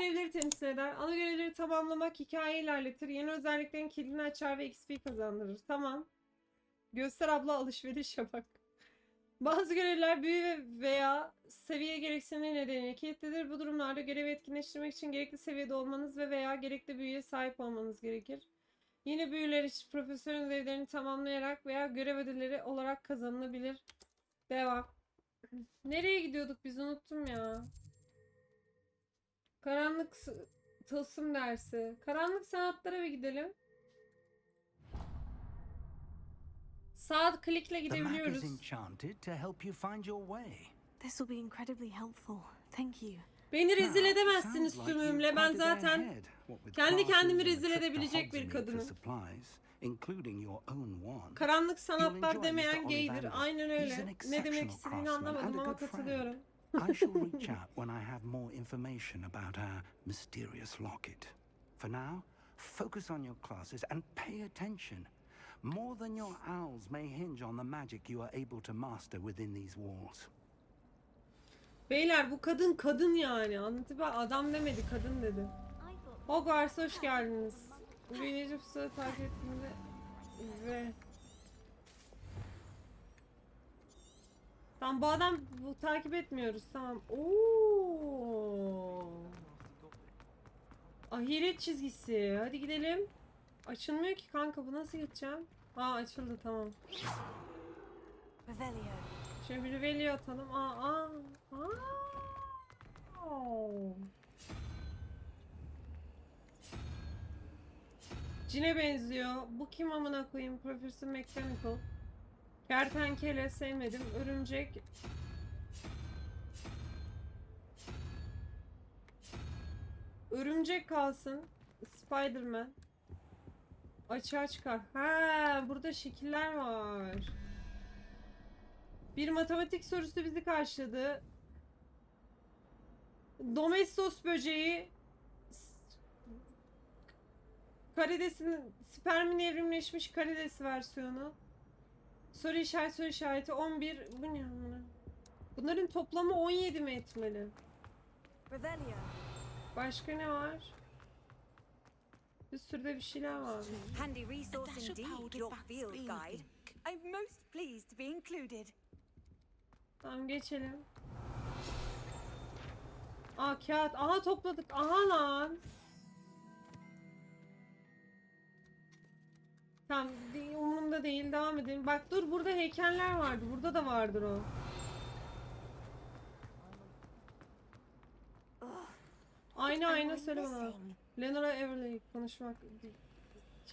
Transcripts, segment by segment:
görevleri temsil eder. Ana görevleri tamamlamak hikayeyi ilerletir. Yeni özelliklerin kilidini açar ve XP kazandırır. Tamam. Göster abla alışveriş yapak. Bazı görevler büyü ve veya seviye gereksinimleri nedeniyle kilitlidir. Bu durumlarda görevi etkinleştirmek için gerekli seviyede olmanız ve veya gerekli büyüye sahip olmanız gerekir. Yine büyüler için profesyonel ödevlerini tamamlayarak veya görev ödülleri olarak kazanılabilir. Devam. Nereye gidiyorduk biz unuttum ya. Karanlık tılsım dersi. Karanlık sanatlara bir gidelim. Sağ klikle gidebiliyoruz. enchanted to help you find your way. This will be incredibly helpful. Thank you. Beni rezil sümüğümle. you've Ben zaten kendi kendimi rezil edebilecek bir kadınım. karanlık sanatlar demeyen gaydir. Aynen öyle. Ne demek istediğini anlamadım ama katılıyorum. I shall reach out when I have more information about our mysterious locket. For now, focus on your classes and pay attention. More than your owls may hinge on the magic you are able to master within these walls. Beyler bu kadın kadın yani. Anlatı adam demedi kadın dedi. Hogwarts hoş geldiniz. Büyüleyici fırsatı takip ettiğinde ve Tamam bu adam bu takip etmiyoruz tamam. Oo. Ahiret çizgisi. Hadi gidelim. Açılmıyor ki kanka bu nasıl geçeceğim? Aa açıldı tamam. Revelio. Şöyle bir Revelio atalım. Aa, aa, aa. Oo. Cine benziyor. Bu kim amına koyayım? Professor Mechanical. Kertenkele sevmedim. Örümcek. Örümcek kalsın. Spiderman. Açığa çıkar. Ha, burada şekiller var. Bir matematik sorusu bizi karşıladı. Domestos böceği s- karidesin spermin evrimleşmiş karides versiyonu. Soru işareti soru işareti 11 bu ne amına? Bunların toplamı 17 mi etmeli? Başka ne var? Bir sürü de bir şeyler var. Handy resource indeed, your field guide. I'm most pleased to be included. Tamam geçelim. Aa kağıt. Aha topladık. Aha lan. Tamam umurumda değil devam edelim. Bak dur burada heykeller vardı. Burada da vardır o. Aynı ayna söyle bana. Lenora Everly konuşmak.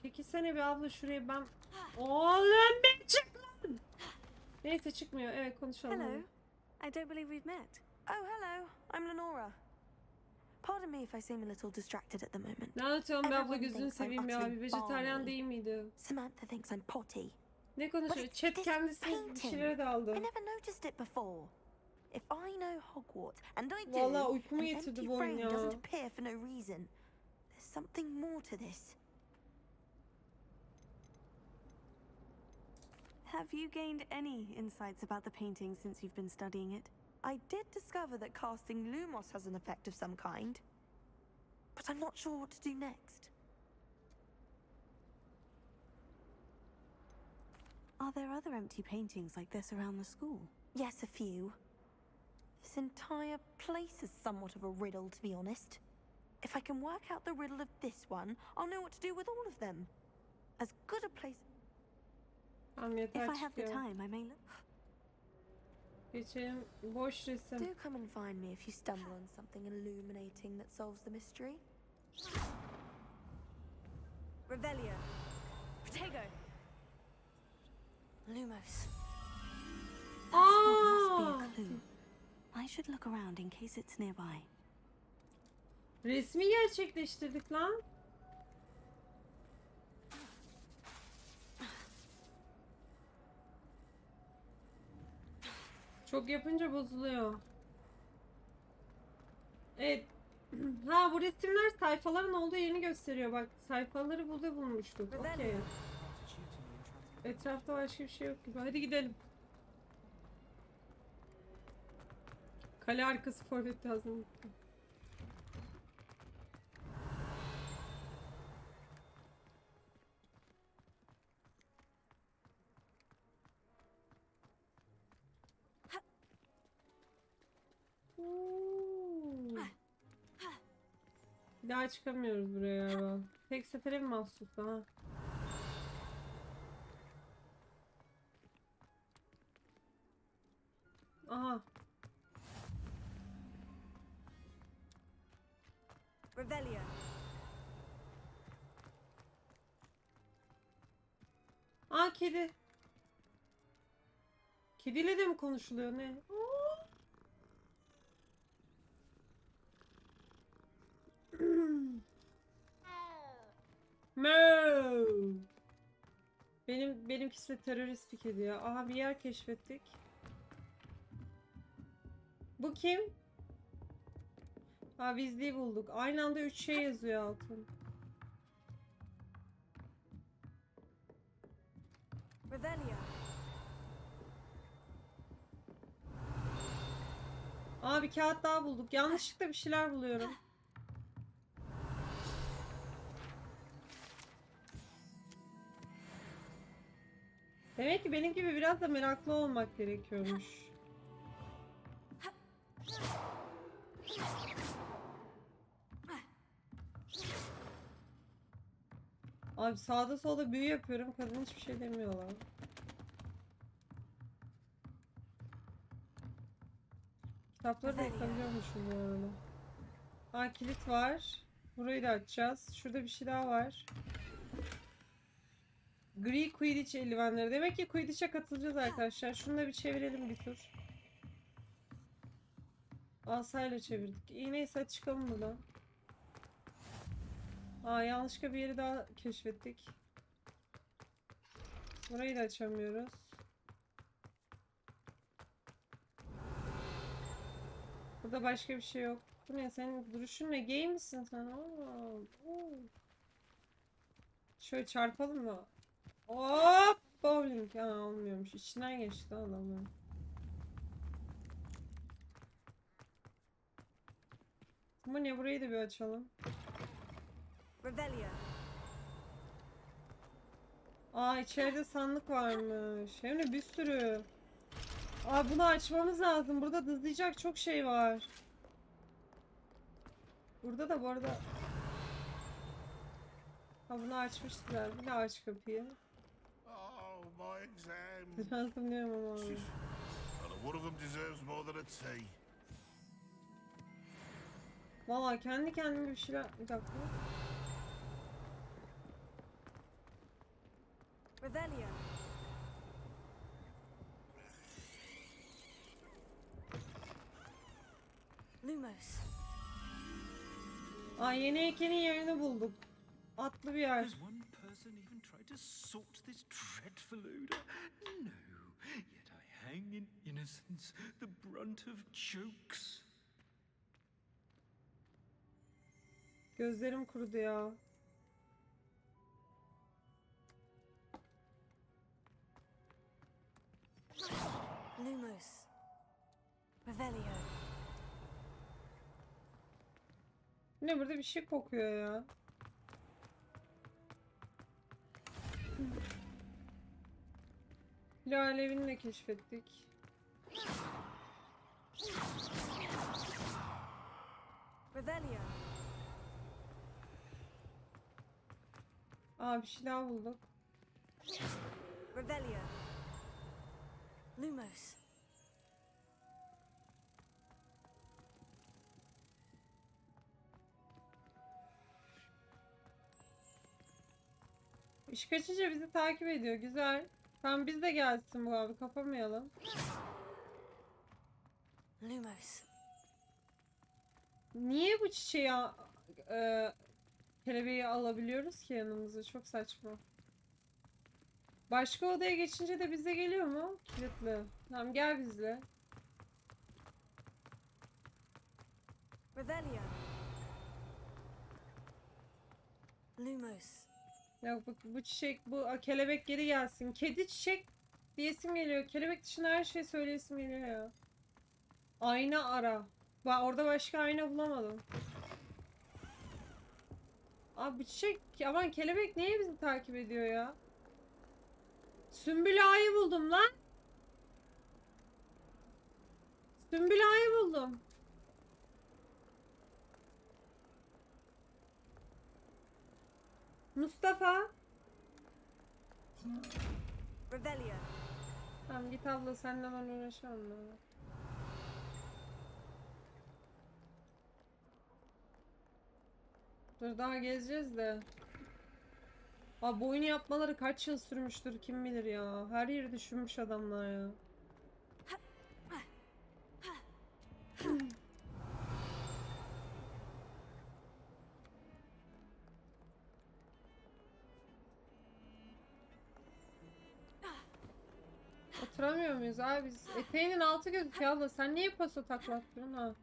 Çekilsene bir abla şuraya ben... Oğlum bir çık lan! Neyse çıkmıyor. Evet konuşalım. Hello. I don't believe we've met. Oh, hello. I'm Lenora. Pardon me if I seem a little distracted at the moment. Ne anlatıyorsun be abla Everyone gözünü seveyim ya. Bir vejetaryen değil miydi? Samantha thinks I'm potty. Ne konuşuyor? it's Chat this kendisi bir painting. şeylere daldı. I never noticed it before. If I know Hogwarts, and I do, Vallahi uykumu an getirdi empty bu oyun ya. doesn't appear for no reason. There's something more to this. Have you gained any insights about the painting since you've been studying it? I did discover that casting Lumos has an effect of some kind, but I'm not sure what to do next. Are there other empty paintings like this around the school? Yes, a few. This entire place is somewhat of a riddle, to be honest. If I can work out the riddle of this one, I'll know what to do with all of them. As good a place. Tamam If I have the time, I may look. Boş resim. Um, Do come and find me if you stumble on something illuminating that solves the mystery. Revelio. Protego. Lumos. That spot must Aa! be a ah! clue. I should look around in case it's nearby. Resmi gerçekleştirdik lan. Çok yapınca bozuluyor. Evet. Ha bu resimler sayfaların olduğu yerini gösteriyor. Bak sayfaları burada bulmuştuk. Okey. Etrafta başka bir şey yok gibi. Hadi gidelim. Kale arkası forvet lazım. Bir daha çıkamıyoruz buraya galiba. Tek sefere mi mahsus ha? Aha. Revelio. Aa kedi. Kediyle de mi konuşuluyor ne? Aa! Benimkisi de terörist bir kedi ya. Aha bir yer keşfettik. Bu kim? Ha Weasley'i bulduk. Aynı anda üç şey yazıyor altın. Revelio. Aa bir kağıt daha bulduk. Yanlışlıkla bir şeyler buluyorum. Demek ki benim gibi biraz da meraklı olmak gerekiyormuş. Abi sağda solda büyü yapıyorum. Kadın hiçbir şey demiyorlar. Kitapları da yakabiliyormuşum bu arada. Aa kilit var. Burayı da açacağız. Şurada bir şey daha var. Gri Quidditch eldivenleri. Demek ki Quidditch'e katılacağız arkadaşlar. Şunu da bir çevirelim bir tur. Asayla çevirdik. İyi neyse çıkalım buradan. Aa yanlışlıkla bir yeri daha keşfettik. Burayı da açamıyoruz. Burada başka bir şey yok. Bu ne senin duruşun ne? Gay misin sen? Aa, oo. Şöyle çarpalım mı? Hop! Bowling. Aa olmuyormuş. İçinden geçti adamın. Bu ne? Burayı da bir açalım. Revelio. Aa içeride sandık varmış. Hem de bir sürü. Aa bunu açmamız lazım. Burada hızlayacak çok şey var. Burada da bu arada... Ha bunu açmıştılar. Bir daha aç kapıyı. My exam. Biraz dinliyorum ama. well, one of them deserves more than a tea. Valla kendi kendime bir şeyler... Bir dakika. Revelio. Lumos. Aa yeni heykelin yerini bulduk. Atlı bir yer. Has one even tried to sort this dreadful odor? No. Yet I hang in innocence, the brunt of jokes. Gözlerim kurudu ya. Lumos. Revelio. Ne burada bir şey kokuyor ya. Lale evini de keşfettik. Revelio. Aa bir şey daha bulduk. Revelio. Lumos. İş kaçınca bizi takip ediyor. Güzel. Tamam biz de gelsin bu abi. Kapamayalım. Lumos. Niye bu çiçeği e, kelebeği alabiliyoruz ki yanımıza? Çok saçma. Başka odaya geçince de bize geliyor mu? Kilitli. Tamam gel bizle. Revelio. Lumos. Ya bu, bu çiçek, bu kelebek geri gelsin. Kedi çiçek diyesim geliyor. Kelebek dışında her şey söyleyesim geliyor ya. Ayna ara. Ba orada başka ayna bulamadım. Abi bu çiçek, aman kelebek niye bizi takip ediyor ya? Sümbül ağayı buldum lan. Sümbül ağayı buldum. Mustafa. Revelio. Tamam git abla senle ben uğraşamam. ben. Dur daha gezeceğiz de. Abi bu oyunu yapmaları kaç yıl sürmüştür kim bilir ya. Her yeri düşünmüş adamlar ya. Muyuz abi biz? Eteğinin altı gözüküyor abla. Sen niye paso taklattın ha?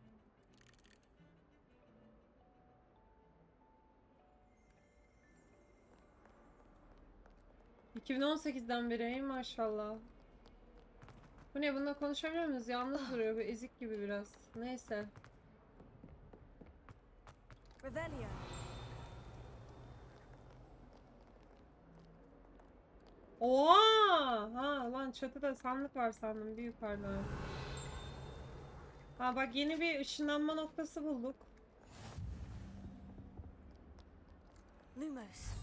...2018'den beri ey maşallah. Bu ne bununla konuşabiliyor muyuz? Yalnız duruyor ezik gibi biraz. Neyse. Revelio. Oha! Ha lan çatıda sandık var sandım bir yukarıda. Ha bak yeni bir ışınlanma noktası bulduk. Lumos.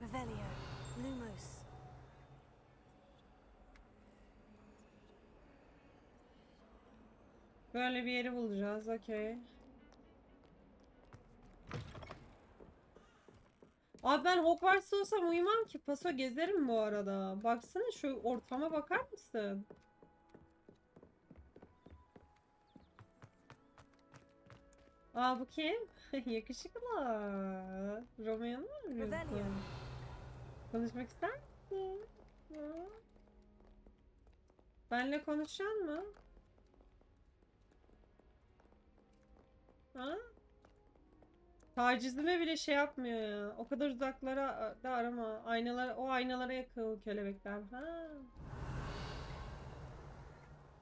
Revelio. Lumos. Böyle bir yeri bulacağız. Okey. Abi ben Hogwarts'ta olsam uyumam ki. Paso gezerim bu arada. Baksana şu ortama bakar mısın? Aa bu kim? Yakışıklı. Romeo'nun mu arıyorsun? Konuşmak ister misin? Ha? Benle konuşacaksın mı? Ha? Tacizime bile şey yapmıyor ya. O kadar uzaklara da arama. Aynalar, o aynalara yakın kelebekler. Ha.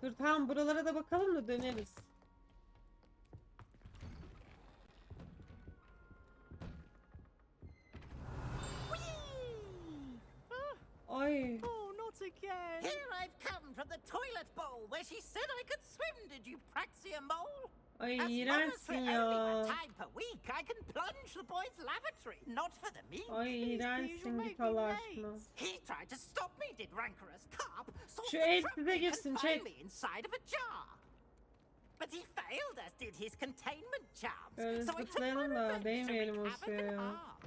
Dur tamam buralara da bakalım da döneriz. Ay. Oh, not again! Here I've come from the toilet bowl where she said I could swim, did you Praxia mole? Ay As long as iğrençsin for only one ya. time per week, I can plunge the boy's lavatory, not for the meat. Ay iğrençsin git Allah aşkına. He tried to stop me, did rancorous carp. Şu the el trap size girsin, confine me inside of a jar. But he failed, as did his containment charms. Öyle so I took my revenge to değmeyelim wreak o havoc suya and ya. harm.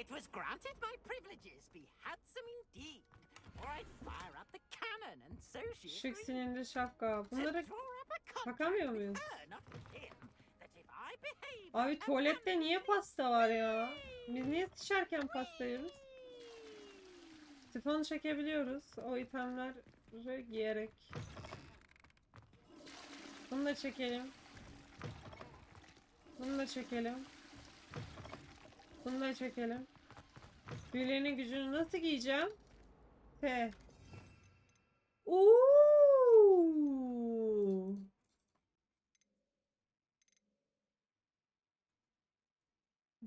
It was granted my privileges be handsome indeed, or I'd fire up the cannon, and so she Şık sinirli şapka. Bunları draw up a contract takamıyor muyuz? Abi tuvalette niye pasta var ya? Biz niye sıçarken pasta yiyoruz? Sifonu çekebiliyoruz. O itemleri giyerek. Bunu da çekelim. Bunu da çekelim. Bunu da çekelim. Büyülerin gücünü nasıl giyeceğim? T. Uuu.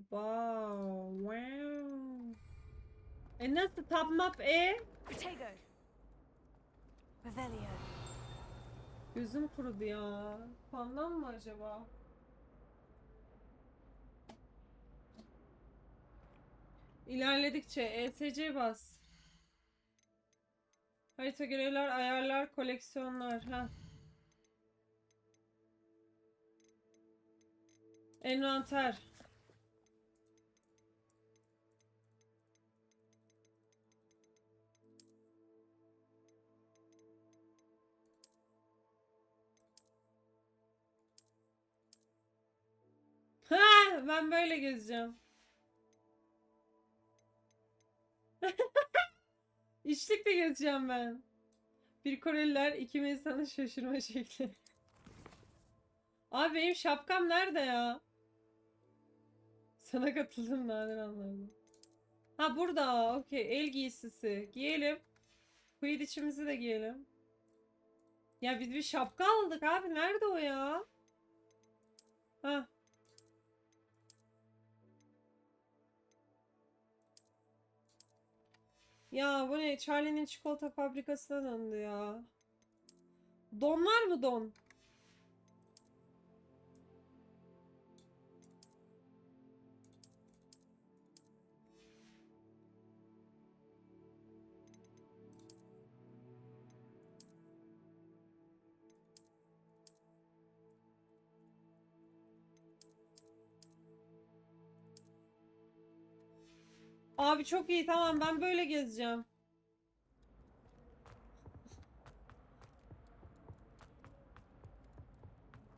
Wow, wow. E nasıl top map e? Protego. Revelio. Gözüm kurudu ya. Fandan mı acaba? İlerledikçe ESC bas. Harita görevler, ayarlar, koleksiyonlar. Ha. Envanter. Ha, ben böyle gezeceğim. İçlikle gezeceğim ben. Bir Koreliler, iki insanın şaşırma şekli. Abi benim şapkam nerede ya? Sana katıldım nadir anladım. Ha burada. Okey. El giysisi. Giyelim. Quidditch'imizi de giyelim. Ya biz bir şapka aldık abi. Nerede o ya? Ha. Ya bu ne? Charlie'nin çikolata fabrikasına döndü ya. Don var mı don? Abi çok iyi tamam ben böyle gezeceğim.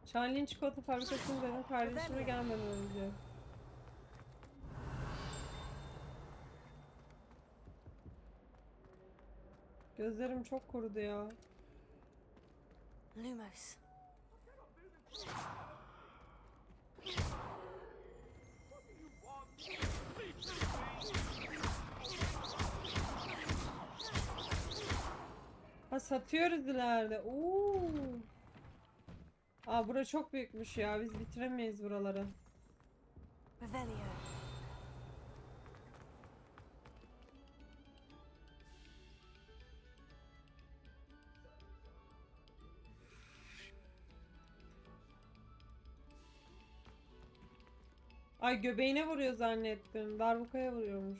Charlie'nin çikolata fabrikasını dedim kardeşime gelmeden önce. Gözlerim çok kurudu ya. Lumos. Satıyoruz ileride. Oo. Aa bura çok büyükmüş ya. Biz bitiremeyiz buraları. Revelio. Ay göbeğine vuruyor zannettim. Darbukaya vuruyormuş.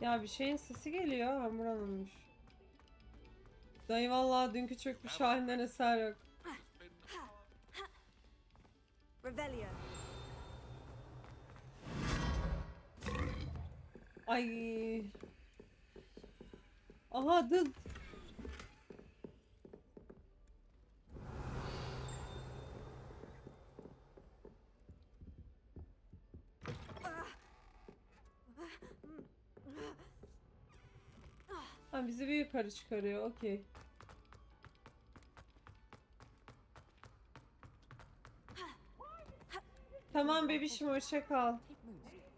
Ya bir şeyin sesi geliyor. Hamur alınmış. Dayı vallahi dünkü çökmüş halinden eser yok. Revelio. Ay. Aha dı. Ha, bizi bir yukarı çıkarıyor. Okey. Tamam bebişim hoşça kal.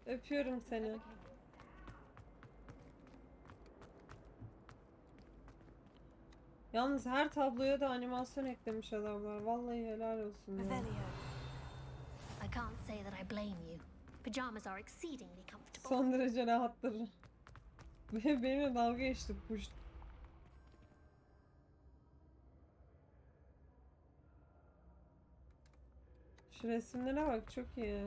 Öpüyorum seni. Yalnız her tabloya da animasyon eklemiş adamlar. Vallahi helal olsun ya. Son derece rahattır. Benimle dalga geçti kuş. Şu resimlere bak çok iyi.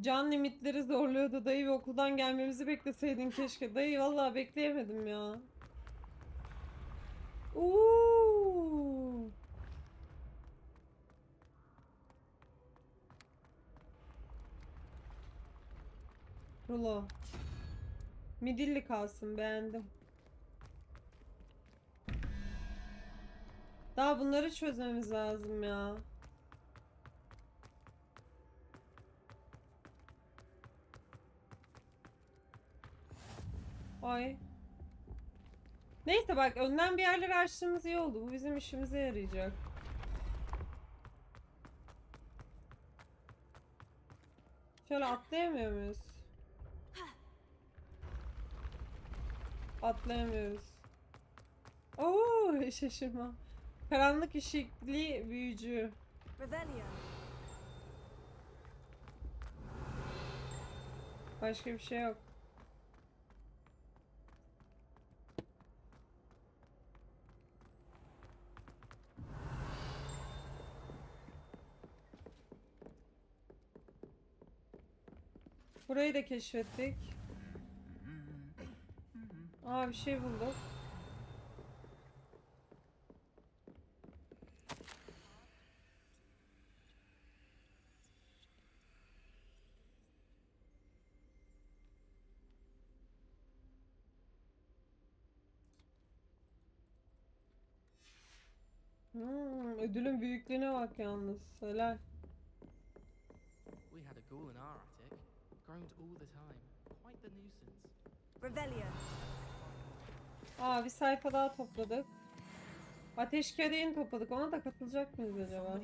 Can limitleri zorluyordu dayı ve okuldan gelmemizi bekleseydin keşke. Dayı vallahi bekleyemedim ya. Oo. Rulo. Midilli kalsın beğendim. Daha bunları çözmemiz lazım ya. Ay. Neyse bak önden bir yerleri açtığımız iyi oldu. Bu bizim işimize yarayacak. Şöyle atlayamıyor muyuz? Atlayamıyoruz. Oo şaşırma. Karanlık ışıklı büyücü. Başka bir şey yok. Burayı da keşfettik. Aa bir şey bulduk. Hmm, ödülün büyüklüğüne bak yalnız. Helal. We had a ghoul in. Groaned all the time. Quite the nuisance. Revelio. Aa bir sayfa daha topladık. Ateş Kadeğini topladık. Ona da katılacak mıyız acaba?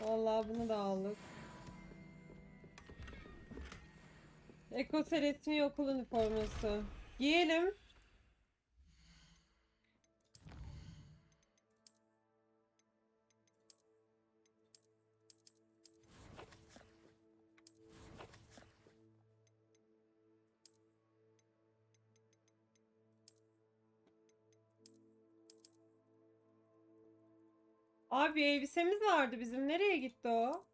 Vallahi bunu da aldık. Ekose resmi okul üniforması. Giyelim. Abi elbisemiz vardı bizim. Nereye gitti o?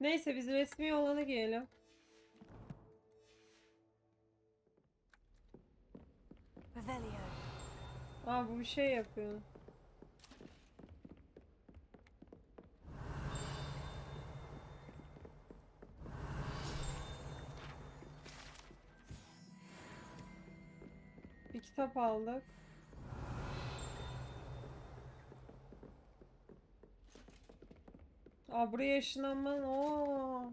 Neyse biz resmi olanı giyelim. Aa bu bir şey yapıyor. Kitap aldık. Aa buraya ışınlanman. Oo.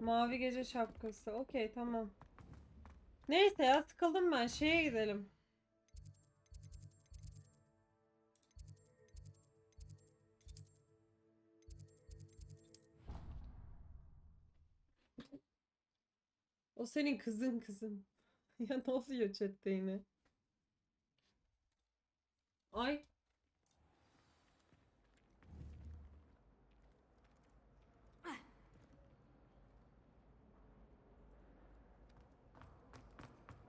Mavi gece şapkası. Okey tamam. Neyse ya sıkıldım ben. Şeye gidelim. O senin kızın kızın. ya ne oluyor chatte yine? Ay.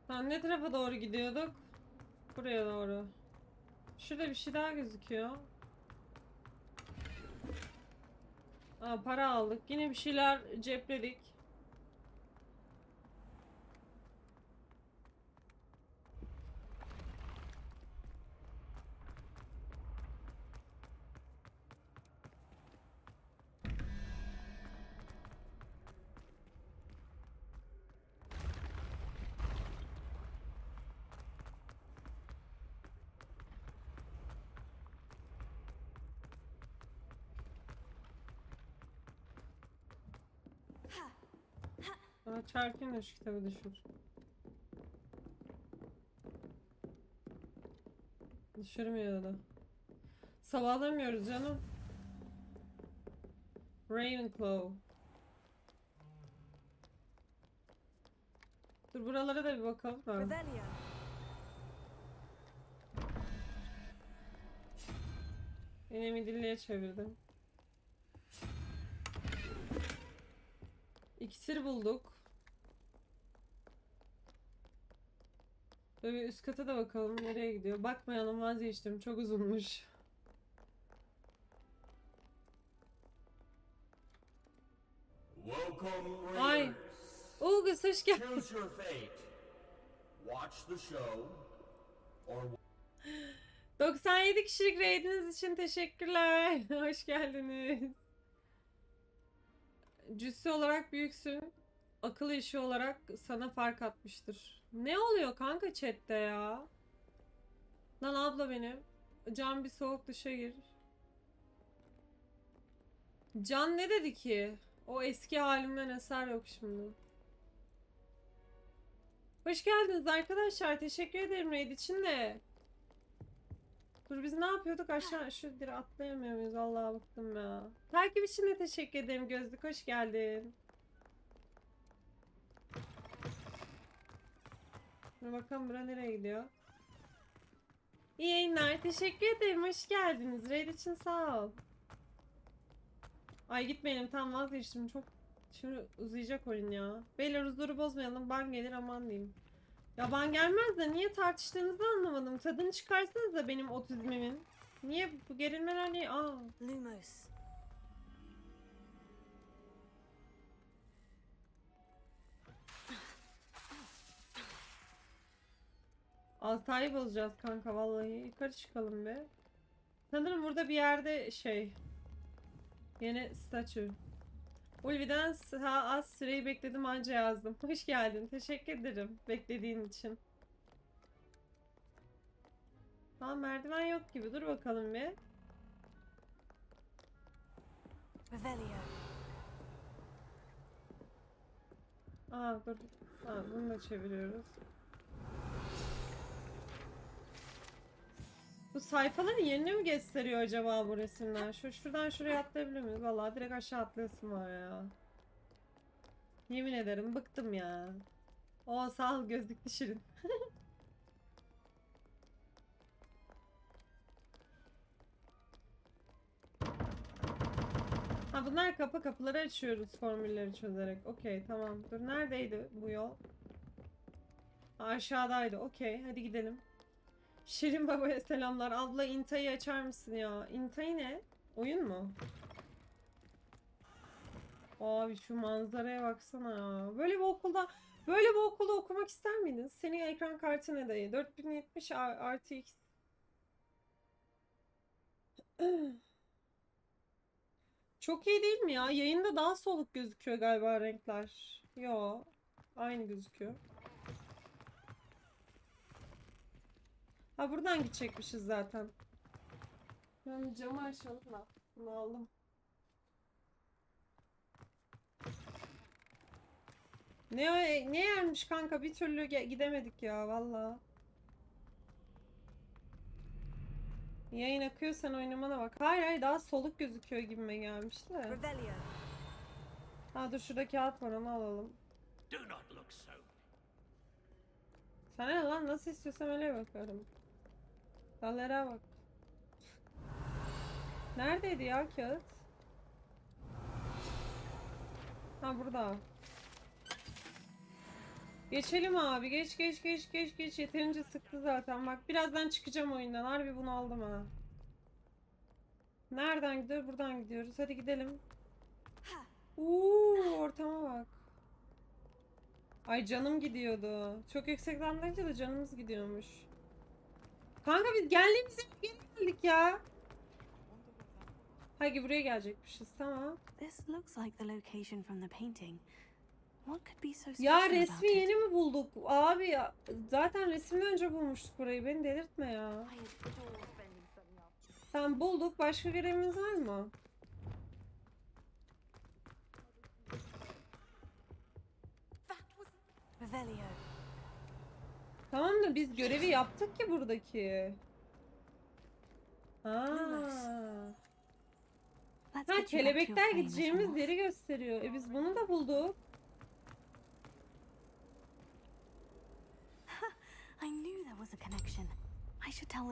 Tamam ne tarafa doğru gidiyorduk? Buraya doğru. Şurada bir şey daha gözüküyor. Aa, para aldık. Yine bir şeyler cepledik. Çarpayım da şu kitabı düşür. Düşürmüyor da. Sabahlamıyoruz canım. Ravenclaw. Dur buralara da bir bakalım da. Revelio. Yine midilliye çevirdim. İksir bulduk. Bir üst kata da bakalım nereye gidiyor. Bakmayalım vazgeçtim çok uzunmuş. Ay. Ulgus hoş geldin. Watch the show, or 97 kişilik raidiniz için teşekkürler. Hoş geldiniz. Cüssü olarak büyüksün. Akıl işi olarak sana fark atmıştır. Ne oluyor kanka chatte ya? Lan abla benim. Can bir soğuk dışa gir. Can ne dedi ki? O eski halimden eser yok şimdi. Hoş geldiniz arkadaşlar. Teşekkür ederim raid için de. Dur biz ne yapıyorduk aşağı şu dire atlayamıyor muyuz? Allah'a bıktım ya. Takip için de teşekkür ederim Gözlük. Hoş geldin. Dur bakalım bura nereye gidiyor? İyi yayınlar. Teşekkür ederim. Hoş geldiniz. Raid için sağ ol. Ay gitmeyelim. Tam vazgeçtim. Çok şimdi uzayacak oyun ya. Beyler huzuru bozmayalım. Ban gelir aman diyeyim. Ya ban gelmez de niye tartıştığınızı anlamadım. Tadını çıkarsanız da benim otizmimin. Niye bu gerilmeler niye? Aa. Lumos. Altay'ı bozacağız kanka vallahi. Yukarı çıkalım be. Sanırım burada bir yerde şey. Yine statü. Ulvi'den sağ az süreyi bekledim anca yazdım. Hoş geldin. Teşekkür ederim beklediğin için. Aa merdiven yok gibi. Dur bakalım bir. Revelio. Aa dur. Aa, bunu da çeviriyoruz. Bu sayfaların yerini mi gösteriyor acaba bu resimler? Şu şuradan şuraya atlayabilir miyiz? Vallahi direkt aşağı atlayasım var ya. Yemin ederim bıktım ya. O sağ ol gözlüklü şirin. ha bunlar kapı kapıları açıyoruz formülleri çözerek. Okey tamam. Dur neredeydi bu yol? Aşağıdaydı. Okey hadi gidelim. Şirin babaya selamlar. Abla Inta'yı açar mısın ya? Inta'yı ne? Oyun mu? Abi şu manzaraya baksana ya. Böyle bir okulda böyle bir okulda okumak ister miydin? Senin ekran kartı ne dayı? 4070 R- RTX. Çok iyi değil mi ya? Yayında daha soluk gözüküyor galiba renkler. Yo. Aynı gözüküyor. Ha buradan gidecekmişiz zaten. Ben camı açalım da. Bunu aldım. Ne ne yermiş kanka bir türlü gidemedik ya valla. Yayın akıyor sen oynamana bak. Hayır hayır daha soluk gözüküyor gibime gelmişti de. Ha dur şurada kağıt var onu alalım. Do not look so. Sana ne lan nasıl istiyorsam öyle bakarım. Dallara bak. Neredeydi ya kağıt? Ha burada. Geçelim abi. Geç geç geç geç geç. Yeterince sıktı zaten. Bak birazdan çıkacağım oyundan. Harbi bunu aldım ha. Nereden gidiyor? Buradan gidiyoruz. Hadi gidelim. Uuu ortama bak. Ay canım gidiyordu. Çok yüksekten da canımız gidiyormuş. Kanka biz geldiğimiz yere geri geldik ya. Hayır buraya gelecekmişiz tamam. This looks like the location from the painting. What could be so Ya resmi yeni mi bulduk? Abi ya, zaten resimden önce bulmuştuk burayı. Beni delirtme ya. Tamam bulduk. Başka görevimiz var mı? Revelio. Tamam da biz görevi yaptık ki buradaki. Ha. Ha kelebekler gideceğimiz yeri gösteriyor. E biz bunu da bulduk. I knew there was a connection. I should tell them